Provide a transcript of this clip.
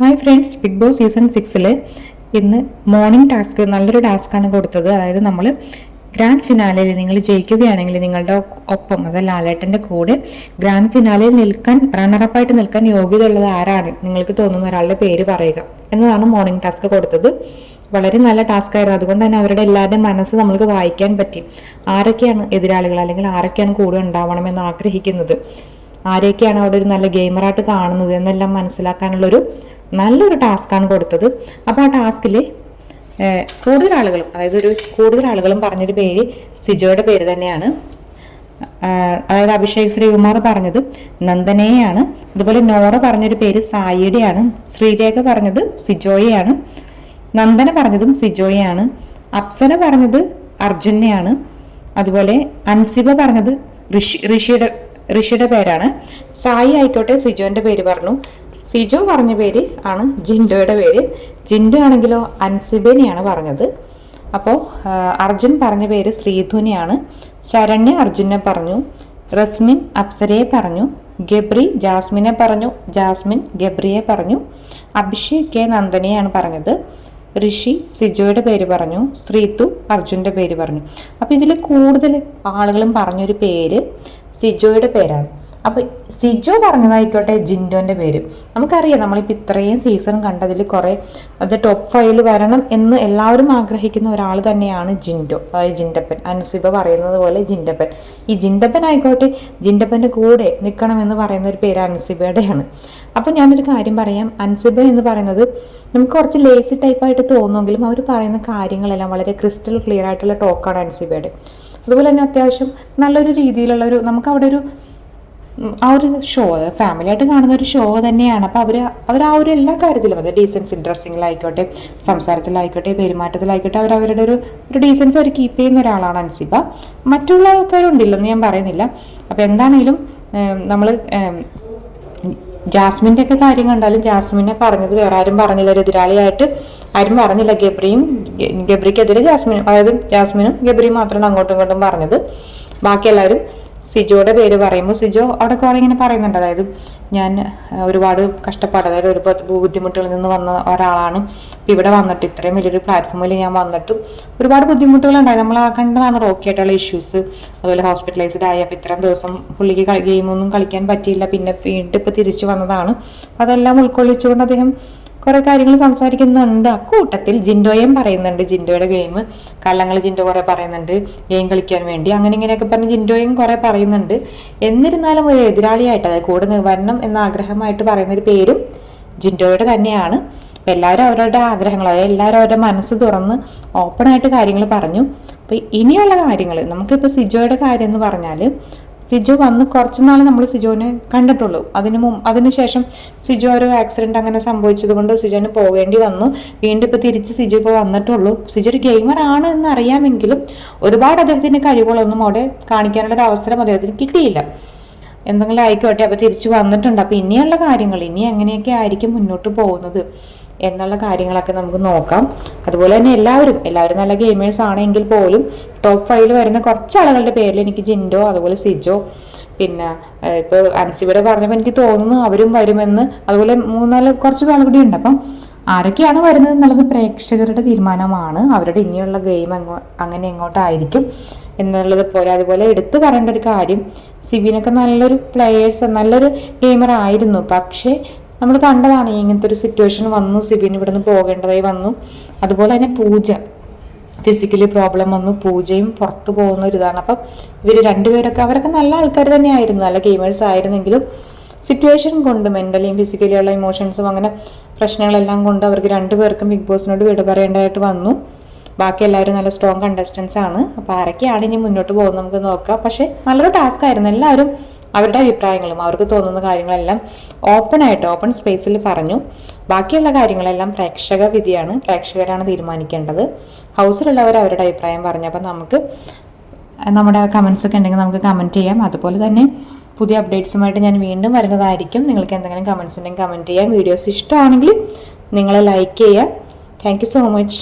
Hi friends Big Boss season സിക്സിൽ ഇന്ന് morning task നല്ലൊരു ടാസ്ക്കാണ് കൊടുത്തത്. അതായത് നമ്മൾ ഗ്രാൻഡ് ഫിനാലയിൽ നിങ്ങൾ ജയിക്കുകയാണെങ്കിൽ നിങ്ങളുടെ ഒപ്പം അതായത് ലാലേട്ടന്റെ കൂടെ ഗ്രാൻഡ് ഫിനാലയിൽ നിൽക്കാൻ റണ്ണറപ്പായിട്ട് നിൽക്കാൻ യോഗ്യത ഉള്ളത് ആരാണ്? നിങ്ങൾക്ക് തോന്നുന്ന ഒരാളുടെ പേര് പറയുക. എന്നതാണ് മോർണിംഗ് ടാസ്ക് കൊടുത്തത്. വളരെ നല്ല ടാസ്ക് ആയിരുന്നു. അതുകൊണ്ട് തന്നെ അവരുടെ എല്ലാവരുടെയും മനസ്സ് നമ്മൾക്ക് വായിക്കാൻ പറ്റി. ആരൊക്കെയാണ് എതിരാളികൾ? അല്ലെങ്കിൽ ആരൊക്കെയാണ് കൂടെ ഉണ്ടാവണമെന്ന് ആഗ്രഹിക്കുന്നത്? ആരെയൊക്കെയാണ് അവിടെ ഒരു നല്ല ഗെയിമറായിട്ട് കാണുന്നത്? എന്നെല്ലാം മനസ്സിലാക്കാനുള്ളൊരു നല്ലൊരു ടാസ്ക്കാണ് കൊടുത്തത്. അപ്പോൾ ആ ടാസ്കിൽ കൂടുതൽ ആളുകളും അതായത് ഒരു കൂടുതൽ ആളുകളും പറഞ്ഞൊരു പേര് സിജോയുടെ പേര് തന്നെയാണ്. അതായത് അഭിഷേക് ശ്രീകുമാർ പറഞ്ഞത് നന്ദനയെയാണ്. അതുപോലെ നോറ പറഞ്ഞൊരു പേര് സായിയുടെയാണ്. ശ്രീരേഖ പറഞ്ഞത് സിജോയെയാണ്. നന്ദന പറഞ്ഞതും സിജോയെയാണ്. അപ്സന പറഞ്ഞത് അർജുനെയാണ്. അതുപോലെ അൻസിബ പറഞ്ഞത് ഋഷി ഋഷിയുടെ ഋഷിയുടെ പേരാണ്. സായി ആയിക്കോട്ടെ സിജോന്റെ പേര് പറഞ്ഞു. സിജോ പറഞ്ഞ പേര് ആണ് ജിൻഡോയുടെ പേര്. ജിൻഡോ ആണെങ്കിലോ അൻസിബേനെയാണ് പറഞ്ഞത്. അപ്പോൾ അർജുൻ പറഞ്ഞ പേര് ശ്രീധുനിയാണ്. ശരണ്യ അർജുനെ പറഞ്ഞു റസ്മിൻ അപ്സരയെ പറഞ്ഞു ഗബ്രി ജാസ്മിനെ പറഞ്ഞു ജാസ്മിൻ ഗബ്രിയെ പറഞ്ഞു അഭിഷേക് കെ നന്ദനെയാണ് പറഞ്ഞത്. ഋഷി സിജോയുടെ പേര് പറഞ്ഞു ശ്രീതു അർജുന്റെ പേര് പറഞ്ഞു. അപ്പോൾ ഇതിൽ കൂടുതൽ ആളുകളും പറഞ്ഞൊരു പേര് സിജോയുടെ പേരാണ്. അപ്പോൾ സിജോ പറഞ്ഞതായിക്കോട്ടെ ജിൻഡോന്റെ പേര്. നമുക്കറിയാം നമ്മളിപ്പോൾ ഇത്രയും സീസൺ കണ്ടതിൽ കുറേ അത് ടോപ്പ് ഫൈവിൽ വരണം എന്ന് എല്ലാവരും ആഗ്രഹിക്കുന്ന ഒരാൾ തന്നെയാണ് ജിൻഡോ. അതായത് ജിൻഡപ്പൻ. അനുസിബ പറയുന്നത് പോലെ ജിൻഡപ്പൻ. ഈ ജിൻഡപ്പൻ ആയിക്കോട്ടെ ജിൻഡപ്പന്റെ കൂടെ നിൽക്കണമെന്ന് പറയുന്ന ഒരു പേര് അനുസിബയുടെയാണ് അപ്പോൾ ഞാനൊരു കാര്യം പറയാം. അൻസിബ എന്ന് പറയുന്നത് നമുക്ക് കുറച്ച് ലേസി ടൈപ്പ് ആയിട്ട് തോന്നുമെങ്കിലും അവർ പറയുന്ന കാര്യങ്ങളെല്ലാം വളരെ ക്രിസ്റ്റൽ ക്ലിയർ ആയിട്ടുള്ള ടോക്കാണ് അൻസിബയുടെ. അതുപോലെ തന്നെ അത്യാവശ്യം നല്ലൊരു രീതിയിലുള്ള ഒരു നമുക്ക് അവിടെ ഒരു ആ ഒരു ഷോ ഫാമിലി ആയിട്ട് കാണുന്ന ഒരു ഷോ തന്നെയാണ്. അപ്പോൾ അവർ അവർ ആ ഒരു എല്ലാ കാര്യത്തിലും അത് ഡീസൻസ് ഡ്രസ്സിങ്ങിലായിക്കോട്ടെ സംസാരത്തിലായിക്കോട്ടെ പെരുമാറ്റത്തിലായിക്കോട്ടെ അവർ അവരുടെ ഒരു ഒരു ഡീസൻസ് അവർ കീപ്പ് ചെയ്യുന്ന ഒരാളാണ് അൻസിബ. മറ്റുള്ള ആൾക്കാരുണ്ടില്ലെന്ന് ഞാൻ പറയുന്നില്ല. അപ്പോൾ എന്താണെങ്കിലും നമ്മൾ ജാസ്മിന്റെ ഒക്കെ കാര്യം കണ്ടാലും ജാസ്മിനെ പറഞ്ഞത് വേറെ ആരും പറഞ്ഞില്ല. ഒരു എതിരാളിയായിട്ട് ആരും പറഞ്ഞില്ല ഗബ്രിയും. ഗബ്രിക്കെതിരെ ജാസ്മിനും അതായത് ജാസ്മിനും ഗബ്രിയും മാത്രമാണ് അങ്ങോട്ടും ഇങ്ങോട്ടും പറഞ്ഞത്. ബാക്കി എല്ലാവരും സിജോയുടെ പേര് പറയുമ്പോൾ സിജോ അവിടെ കുറേ ഇങ്ങനെ പറയുന്നുണ്ട്. അതായത് ഞാൻ ഒരുപാട് കഷ്ടപ്പാട് അതായത് ഒരുപാട് ബുദ്ധിമുട്ടുകളിൽ നിന്ന് വന്ന ഒരാളാണ്. ഇപ്പം ഇവിടെ വന്നിട്ട് ഇത്രയും വലിയൊരു പ്ലാറ്റ്ഫോമിൽ ഞാൻ വന്നിട്ടും ഒരുപാട് ബുദ്ധിമുട്ടുകളുണ്ടായി. നമ്മൾ കണ്ടതാണ് റോക്കി ആയിട്ടുള്ള ഇഷ്യൂസ് അതുപോലെ ഹോസ്പിറ്റലൈസ്ഡ് ആയി. അപ്പം ഇത്രയും ദിവസം പുള്ളിക്ക് ഗെയിമൊന്നും കളിക്കാൻ പറ്റിയില്ല. പിന്നെ വീണ്ടും ഇപ്പം തിരിച്ചു വന്നതാണ്. അതെല്ലാം ഉൾക്കൊള്ളിച്ചുകൊണ്ട് അദ്ദേഹം കുറെ കാര്യങ്ങൾ സംസാരിക്കുന്നുണ്ട്. അക്കൂട്ടത്തിൽ ജിൻഡോയും പറയുന്നുണ്ട്. ജിൻഡോയുടെ ഗെയിം കള്ളങ്ങൾ ജിൻഡോ കുറെ പറയുന്നുണ്ട്. ഗെയിം കളിക്കാൻ വേണ്ടി. അങ്ങനെ ഇങ്ങനെയൊക്കെ പറഞ്ഞ് ജിൻഡോയും കുറെ പറയുന്നുണ്ട്. എന്നിരുന്നാലും ഒരു എതിരാളിയായിട്ട് അതായത് കൂടെ വരണം എന്ന ആഗ്രഹമായിട്ട് പറയുന്ന ഒരു പേരും ജിൻഡോയുടെ തന്നെയാണ്. അപ്പോൾ എല്ലാവരും അവരുടെ ആഗ്രഹങ്ങൾ അതായത് എല്ലാവരും അവരുടെ മനസ്സ് തുറന്ന് ഓപ്പണായിട്ട് കാര്യങ്ങൾ പറഞ്ഞു. അപ്പോൾ ഇനിയുള്ള കാര്യങ്ങൾ നമുക്കിപ്പോൾ സിജോയുടെ കാര്യം എന്ന് പറഞ്ഞാൽ സിജു വന്ന് കുറച്ച് നാൾ നമ്മൾ സിജോനെ കണ്ടിട്ടുള്ളൂ. അതിന് മുമ്പ് അതിനുശേഷം സിജു ഒരു ആക്സിഡന്റ് അങ്ങനെ സംഭവിച്ചത് കൊണ്ട് സിജോന് പോകേണ്ടി വന്നു. വീണ്ടും ഇപ്പോൾ തിരിച്ച് സിജു ഇപ്പോൾ വന്നിട്ടുള്ളൂ. സിജു ഒരു ഗെയിമർ ആണ് എന്ന് അറിയാമെങ്കിലും ഒരുപാട് അദ്ദേഹത്തിന്റെ കഴിവുകളൊന്നും അവിടെ കാണിക്കാനുള്ള ഒരു അവസരം അദ്ദേഹത്തിന് കിട്ടിയില്ല. എന്തെങ്കിലും ആയിക്കോട്ടെ അപ്പോൾ തിരിച്ചു വന്നിട്ടുണ്ട്. അപ്പോൾ ഇനിയുള്ള കാര്യങ്ങൾ ഇനി എങ്ങനെയൊക്കെ ആയിരിക്കും മുന്നോട്ട് പോകുന്നത് എന്നുള്ള കാര്യങ്ങളൊക്കെ നമുക്ക് നോക്കാം. അതുപോലെ തന്നെ എല്ലാവരും എല്ലാവരും നല്ല ഗെയിമേഴ്സ് ആണെങ്കിൽ പോലും ടോപ്പ് ഫൈവിൽ വരുന്ന കുറച്ച് ആളുകളുടെ പേരിൽ എനിക്ക് ജിൻഡോ അതുപോലെ സിജോ പിന്നെ ഇപ്പോൾ അൻസിബയുടെ പറഞ്ഞപ്പോൾ എനിക്ക് തോന്നുന്നു അവരും വരുമെന്ന്. അതുപോലെ മൂന്നാൽ കുറച്ച് പേർ കൂടി ഉണ്ട്. അപ്പം ആരൊക്കെയാണ് വരുന്നത് എന്നുള്ളത് പ്രേക്ഷകരുടെ തീരുമാനമാണ്. അവരുടെ ഇനിയുള്ള ഗെയിം അങ്ങോ അങ്ങനെ എങ്ങോട്ടായിരിക്കും. എന്നുള്ളത് പോലെ. അതുപോലെ എടുത്തു പറയേണ്ട ഒരു കാര്യം സിബിനൊക്കെ നല്ലൊരു പ്ലെയേഴ്സ് നല്ലൊരു ഗെയിമർ ആയിരുന്നു. പക്ഷേ നമ്മൾ കണ്ടതാണ് ഇങ്ങനത്തെ ഒരു സിറ്റുവേഷൻ വന്നു സിബിൻ ഇവിടുന്ന് പോകേണ്ടതായി വന്നു. അതുപോലെ തന്നെ പൂജ. ഫിസിക്കലി പ്രോബ്ലം വന്നു. പൂജയും പുറത്തു പോകുന്ന ഒരു ഇതാണ്. അപ്പം ഇവർ രണ്ടുപേരൊക്കെ അവരൊക്കെ നല്ല ആൾക്കാർ തന്നെയായിരുന്നു. നല്ല ഗെയിമേഴ്സ് ആയിരുന്നെങ്കിലും സിറ്റുവേഷൻ കൊണ്ട് മെന്റലിയും ഫിസിക്കലിയുള്ള ഇമോഷൻസും അങ്ങനെ പ്രശ്നങ്ങളെല്ലാം കൊണ്ട് അവർക്ക് രണ്ടുപേർക്കും ബിഗ് ബോസിനോട് വിട പറയേണ്ടതായിട്ട് വന്നു. ബാക്കി എല്ലാവരും നല്ല സ്ട്രോങ് കണ്ടസ്റ്റൻസ് ആണ്. അപ്പോൾ ആരൊക്കെയാണ് ഇനി മുന്നോട്ട് പോകുന്നത് നമുക്ക് നോക്കാം. പക്ഷേ നല്ലൊരു ടാസ്ക് ആയിരുന്നു. എല്ലാവരും അവരുടെ അഭിപ്രായങ്ങളും അവർക്ക് തോന്നുന്ന കാര്യങ്ങളെല്ലാം ഓപ്പൺ ആയിട്ട് ഓപ്പൺ സ്പേസിൽ പറഞ്ഞു. ബാക്കിയുള്ള കാര്യങ്ങളെല്ലാം പ്രേക്ഷക വിധിയാണ്. പ്രേക്ഷകരാണ് തീരുമാനിക്കേണ്ടത്. ഹൗസിലുള്ളവർ അവരുടെ അഭിപ്രായം പറഞ്ഞു. അപ്പം നമുക്ക് നമ്മുടെ കമൻസ് ഒക്കെ ഉണ്ടെങ്കിൽ നമുക്ക് കമന്റ് ചെയ്യാം. അതുപോലെ തന്നെ പുതിയ അപ്ഡേറ്റ്സുമായിട്ട് ഞാൻ വീണ്ടും വരുന്നതായിരിക്കും. നിങ്ങൾക്ക് എന്തെങ്കിലും കമൻസ് ഉണ്ടെങ്കിൽ കമന്റ് ചെയ്യാം. വീഡിയോസ് ഇഷ്ടമാണെങ്കിൽ നിങ്ങൾ ലൈക്ക് ചെയ്യാം താങ്ക് സോ മച്ച്